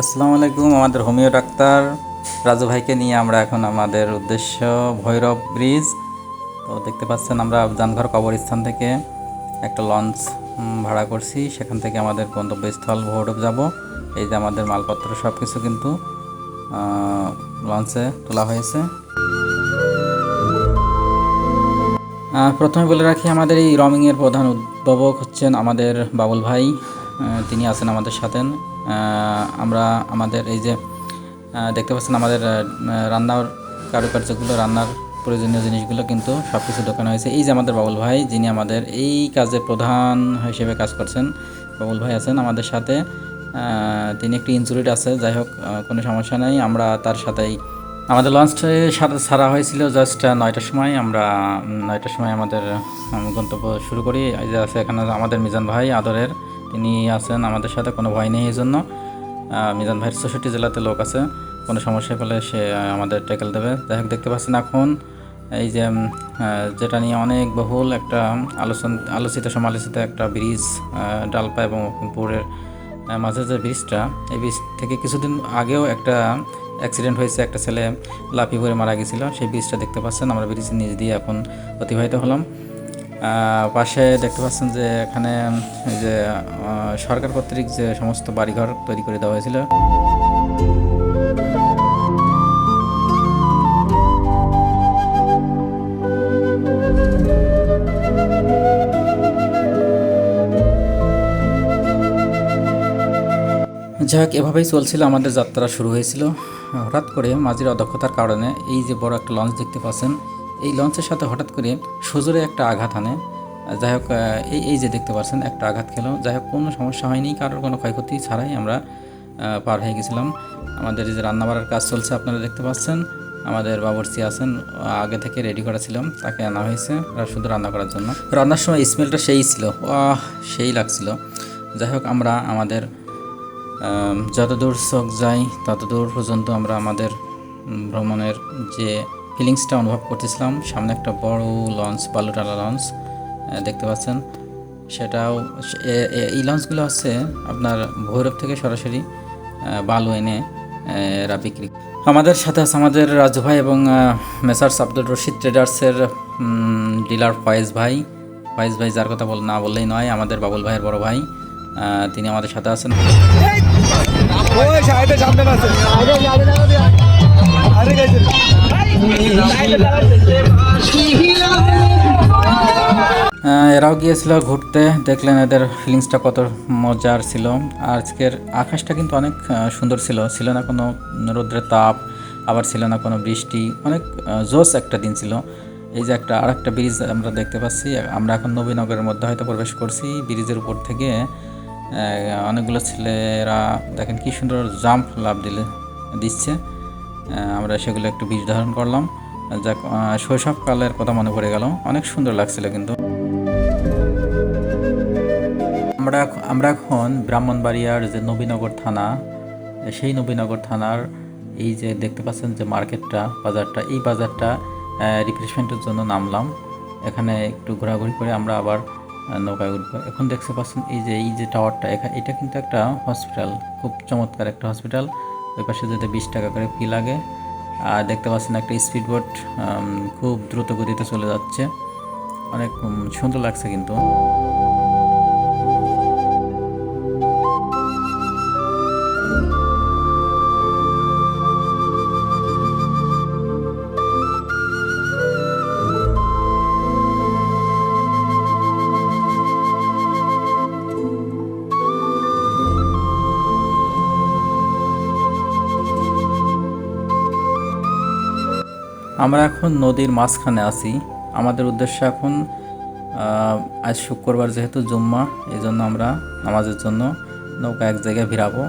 আসসালামু আলাইকুম, আমাদের হোমিও ডাক্তার রাজু ভাইকে নিয়ে আমরা এখন আমাদের উদ্দেশ্য ভৈরব ব্রিজ। তো দেখতে পাচ্ছেন আমরা জানঘর কবরস্থান থেকে একটা লঞ্চ ভাড়া করছি। সেখান থেকে আমাদের গন্তব্যস্থল ভৈরব যাব। এই যে আমাদের মালপত্র সব কিছু কিন্তু লঞ্চে তোলা হয়েছে। প্রথমে বলে রাখি, আমাদের এই রমিংয়ের প্রধান উদ্ভাবক হচ্ছেন আমাদের বাবুল ভাই। তিনি আছেন আমাদের সাথে। আমরা আমাদের এই যে দেখতে পাচ্ছেন আমাদের রান্নার কারুকার্যগুলো, রান্নার প্রয়োজনীয় জিনিসগুলো কিন্তু সব কিছু দোকান হয়েছে। এই যে আমাদের বাবুল ভাই, যিনি আমাদের এই কাজে প্রধান হিসেবে কাজ করছেন, বাবুল ভাই আছেন আমাদের সাথে। তিনি একটি ইনজুরিড আছে, যাই হোক কোনো সমস্যা নেই। আমরা তার সাথেই, আমাদের লঞ্চটা সারা হয়েছিল জাস্ট নয়টার সময়। আমরা নয়টার সময় আমাদের গন্তব্য শুরু করি। এই যে আছে এখানে আমাদের মিজান ভাই, আদরের। তিনি আছেন, আমাদের সাথে কোনো ভয় নেই এই জন্য মিজান ভাইয়ের চৌষট্টি জেলাতে লোক আছে, কোনো সমস্যা পেলে সে আমাদের ট্যাকেল দেবে। যাই হোক, দেখতে পাচ্ছেন এখন এই যে যেটা নিয়ে অনেক বহুল একটা আলোচন আলোচিত, সমালোচিত একটা ব্রিজ ডালপা এবং পুরের মাঝে যে ব্রিজটা, এই ব্রিজ থেকে কিছুদিন আগেও একটা অ্যাক্সিডেন্ট হয়েছে। একটা ছেলে লাফি পড়ে মারা গেছিল। সেই ব্রিজটা দেখতে পাচ্ছেন, আমরা ব্রিজের নিচ দিয়ে এখন অতিবাহিত হলাম। পাশে দেখতে পাচ্ছেন যে এখানে যে সরকার কর্তৃক যে সমস্ত বাড়িঘর তৈরি করে দেওয়া হয়েছিল। যাই হোক এভাবেই চলছিল, আমাদের যাত্রা শুরু হয়েছিল। হঠাৎ করে মাঝির অদক্ষতার কারণে এই যে বড় একটা লঞ্চ দেখতে পাচ্ছেন এই লঞ্চের সাথে হঠাৎ করে সজোরে একটা আঘাত আনে। যাই হোক এই এই যে দেখতে পাচ্ছেন একটা আঘাত খেলো। যাই হোক, কোনো সমস্যা হয়নি, কারোর কোনো ক্ষয়ক্ষতি ছাড়াই আমরা পার হয়ে গেছিলাম। আমাদের যে রান্না বাড়ার কাজ চলছে, আপনারা দেখতে পাচ্ছেন। আমাদের বাবরচি আছেন, আগে থেকে রেডি করা ছিলাম, তাকে আনা হয়েছে শুধু রান্না করার জন্য। রান্নার সময় স্মেলটা সেই ছিল, আহ, সেই লাগছিল। যাই হোক, আমরা আমাদের যতদূর চোখ যাই ততদূর পর্যন্ত আমরা আমাদের ভ্রমণের যে ফিলিংসটা অনুভব করতেছিলাম। সামনে একটা বড় লঞ্চ বালুটালা লঞ্চ দেখতে পাচ্ছেন। সেটাও এই লঞ্চগুলো হচ্ছে আপনার ভৈরব থেকে সরাসরি বালু এনে এরা বিক্রি আমাদের সাথে আছে আমাদের রাজু ভাই এবং মেসার্স আব্দুল রশিদ ট্রেডার্সের ডিলার ফয়েজ ভাই। ফয়েজ ভাই যার কথা বল, না বললেই নয়, আমাদের বাবুল ভাইয়ের বড় ভাই তিনি আমাদের সাথে আছেন। আরে এরাও গিয়েছিল ঘুরতে। দেখলেন এদের ফিলিংসটা কত মজার ছিল। আর আজকের আকাশটা কিন্তু অনেক সুন্দর ছিল। ছিল না কোনো রৌদ্রের তাপ, আবার ছিল না কোনো বৃষ্টি। অনেক জোস একটা দিন ছিল। এই যে একটা আর একটা ব্রিজ আমরা দেখতে পাচ্ছি। আমরা এখন নবীনগরের মধ্যে হয়তো প্রবেশ করছি। ব্রিজের উপর থেকে অনেকগুলো ছেলেরা, দেখেন কি সুন্দর জাম্প লাভ দিলে, দিচ্ছে। আমরা সেগুলো একটু বীজ ধারণ করলাম। আহ, শৈশবকালের কথা মনে পড়ে গেল। অনেক সুন্দর লাগছিল কিন্তু। আমরা আমরা এখন ব্রাহ্মণবাড়িয়ার যে নবীনগর থানা সেই নবীনগর থানার এই যে দেখতে পাচ্ছেন যে মার্কেটটা বাজারটা এই বাজারটা রিফ্রেশমেন্টের জন্য নামলাম। এখানে একটু ঘোরাঘুরি করে আমরা আবার নৌকায় উঠবো। এখন দেখতে পাচ্ছেন এই যে এই যে টাওয়ারটা এটা কিন্তু একটা হসপিটাল খুব চমৎকার একটা হসপিটাল ওই পাশে যেতে বিশ টাকা করে ফি লাগে। আর দেখতে পাচ্ছেন একটা স্পিড বোট খুব দ্রুত গতিতে চলে যাচ্ছে। অনেক সুন্দর লাগছে কিন্তু। আমরা এখন নদীর মাঝখানে আছি। আমাদের উদ্দেশ্য এখন আজ শুক্রবার যেহেতু জুম্মা এই জন্য আমরা নামাজের জন্য নৌকা এক জায়গায় ভিড়াবো।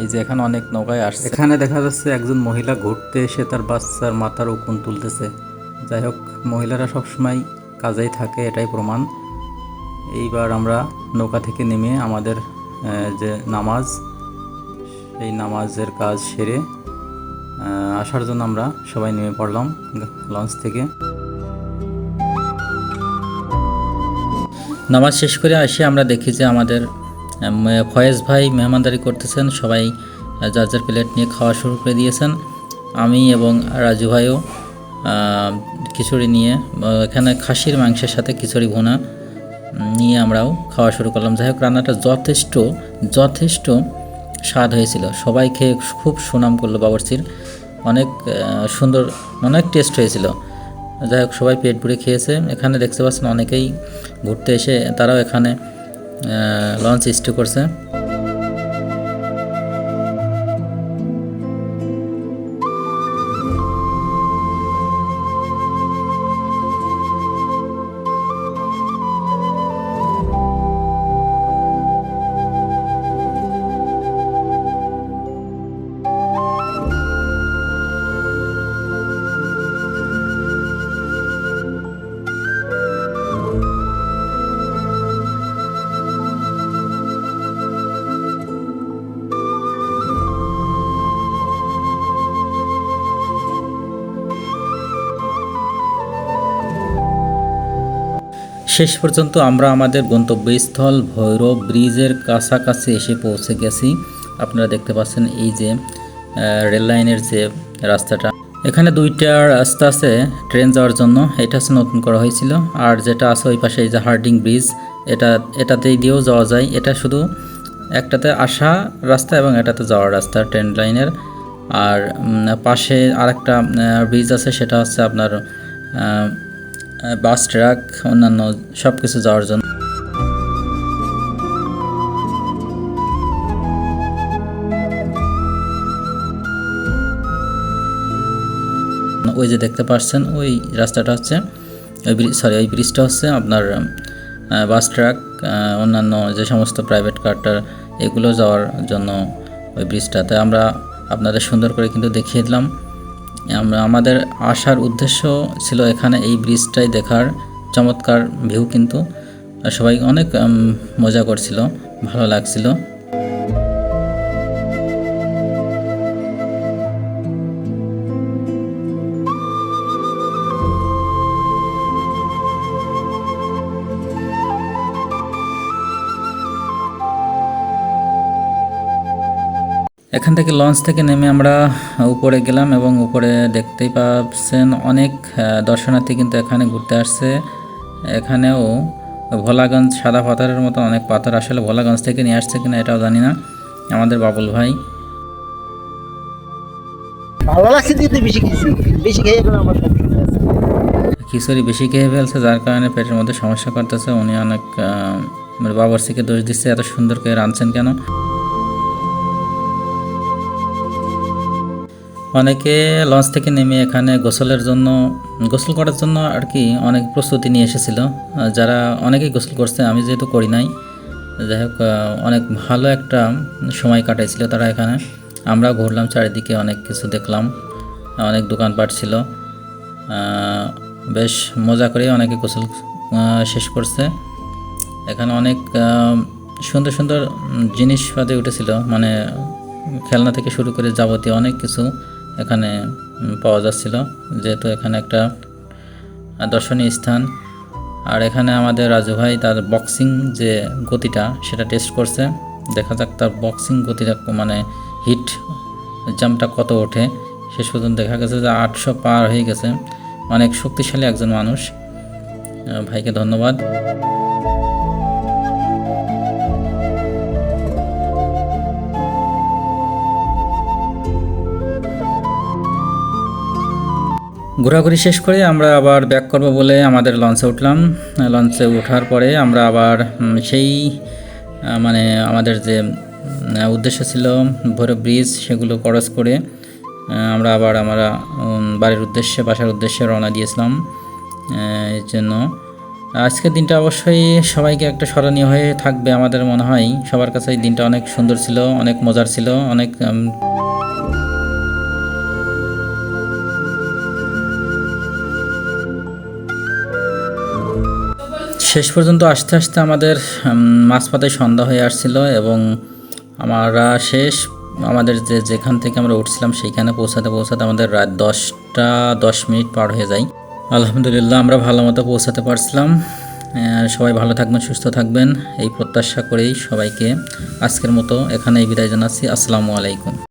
এই যে এখানে অনেক নৌকায় আসছে। এখানে দেখা যাচ্ছে একজন মহিলা ঘুরতে এসে তার বাচ্চার মাথার উকুন তুলতেছে। যাই হোক, মহিলারা সবসময় কাজেই থাকে, এটাই প্রমাণ। এইবার আমরা নৌকা থেকে নেমে আমাদের যে নামাজ, সেই নামাজের কাজ সেরে আসার জন্য আমরা সবাই নেমে পড়লাম লঞ্চ থেকে। নামাজ শেষ করে আসে আমরা দেখি যে আমাদের ফয়েজ ভাই মেহমানদারি করতেছেন, সবাই যার যার প্লেট নিয়ে খাওয়া শুরু করে দিয়েছেন। আমি এবং রাজু ভাইও খিচুড়ি নিয়ে এখানে খাসির মাংসের সাথে খিচুড়ি ভুনা নিয়ে আমরাও খাওয়া শুরু করলাম। যাই হোক, রান্নাটা যথেষ্ট যথেষ্ট স্বাদ হয়েছিল। সবাই খেয়ে খুব সুনাম করল বাবরচির। অনেক সুন্দর, অনেক টেস্ট হয়েছিল। যাই হোক, সবাই পেট ভরে খেয়েছে। এখানে দেখতে পাচ্ছেন অনেকেই ঘুরতে এসে তারাও এখানে লঞ্চ স্টে করছে। শেষ পর্যন্ত আমরা আমাদের গন্তব্যস্থল ভৈরব ব্রিজের কাছাকাছি এসে পৌঁছে গেছি। আপনারা দেখতে পাচ্ছেন এই যে রেল লাইনের যে রাস্তাটা। এখানে দুইটা রাস্তা আছে ট্রেন যাওয়ার জন্য। এটা হচ্ছে নতুন করা হয়েছিল। আর যেটা আছে ওই পাশে এই যে হার্ডিং ব্রিজ, এটা, এটাতেই দিয়েও যাওয়া যায়। এটা শুধু একটাতে আসা রাস্তা এবং এটাতে যাওয়ার রাস্তা ট্রেন লাইনের। আর পাশে আরেকটা ব্রিজ আছে, সেটা হচ্ছে আপনার বাস, ট্রাক, অন্যান্য সব কিছু যাওয়ার জন্য। ওই যে দেখতে পাচ্ছেন, ওই রাস্তাটা হচ্ছে, ওই ব্রিজ সরি ওই ব্রিজটা হচ্ছে আপনার বাস, ট্রাক অন্যান্য যে সমস্ত প্রাইভেট কারটার এগুলো যাওয়ার জন্য ওই ব্রিজটাতে আমরা আপনাদের সুন্দর করে কিন্তু দেখিয়ে দিলাম। আমরা, আমাদের আসার উদ্দেশ্য ছিল এখানে এই ব্রিজটাই দেখার চমৎকার ভিউ কিন্তু। সবাই অনেক মজা করছিল, ভালো লাগছিল। এখান থেকে লঞ্চ থেকে নেমে আমরা উপরে গেলাম এবং উপরে দেখতেই পাচ্ছেন অনেক দর্শনার্থী কিন্তু এখানে ঘুরতে আসছে। এখানেও ভোলাগঞ্জ সাদা পাথরের মতো অনেক পাথর আসলে ভোলাগঞ্জ থেকে নিয়ে আসছে কিনা এটাও জানি না। আমাদের বাবুল ভাই। ভালো লাগছে দিতে বেশি কিছু বেশি খেয়ে এখন আমার সব ঠিক আছে। খিচুড়ি বেশি খেয়ে ফেলছে যার কারণে পেটের মধ্যে সমস্যা করতেছে। উনি অনেক বাবরসিকে দোষ দিচ্ছে এত সুন্দর করে রাঁধছেন কেন? অনেকে লঞ্চ থেকে নেমে এখানে গোসলের জন্য, গোসল করার জন্য আর কি অনেক প্রস্তুতি নিয়ে এসেছিল। যারা অনেকেই গোসল করছে, আমি যেহেতু করি নাই, যাই হোক অনেক ভালো একটা সময় কাটাইছিল তারা এখানে। আমরা ঘুরলাম, চারিদিকে অনেক কিছু দেখলাম, অনেক দোকানপাট ছিল। বেশ মজা করে অনেকে গোসল শেষ করছে। এখানে অনেক সুন্দর সুন্দর জিনিসপাতি উঠেছিল মানে খেলনা থেকে শুরু করে যাবতীয় অনেক কিছু। এখানে পাওয়া যাচ্ছিল। যেহেতু এখানে একটা দর্শনীয় স্থান। আর এখানে আমাদের রাজু ভাই তার বক্সিং যে গতিটা, সেটা টেস্ট করছে। দেখা যাক তার বক্সিং গতিটা মানে হিট জাম্পটা কত ওঠে। শেষ পর্যন্ত দেখা গেছে যে আটশো পার হয়ে গেছে। অনেক শক্তিশালী একজন মানুষ। ভাইকে ধন্যবাদ। ঘোরাঘুরি শেষ করে আমরা আবার ব্যাক করব বলে আমাদের লঞ্চে উঠলাম। লঞ্চে ওঠার পরে আমরা আবার সেই মানে আমাদের যে উদ্দেশ্য ছিল ভৈরব ব্রিজ সেগুলো ক্রস করে আমরা আবার আমরা বাড়ির উদ্দেশ্যে, বাসার উদ্দেশ্যে রওনা দিয়েছিলাম এর জন্য। আজকের দিনটা অবশ্যই সবাইকে একটা স্মরণীয় হয়ে থাকবে আমাদের মনে হয়। সবার কাছে এই দিনটা অনেক সুন্দর ছিল, অনেক মজার ছিল, অনেক শেষ পর্যন্ত আস্তে আস্তে আমাদের উম, মাঝপথে সন্ধ্যা হয়ে আসছিল এবং আমরা শেষ আমাদের যে যেখান থেকে আমরা উঠছিলাম সেইখানে পৌঁছাতে পৌঁছাতে আমাদের রাত দশটা দশ মিনিট পার হয়ে যায়। আলহামদুলিল্লাহ আমরা ভালো মতো পৌঁছাতে পারছিলাম। সবাই ভালো থাকবেন সুস্থ থাকবেন এই প্রত্যাশা করেই সবাইকে আজকের মতো এখানেই বিদায় জানাচ্ছি। আসসালামু আলাইকুম।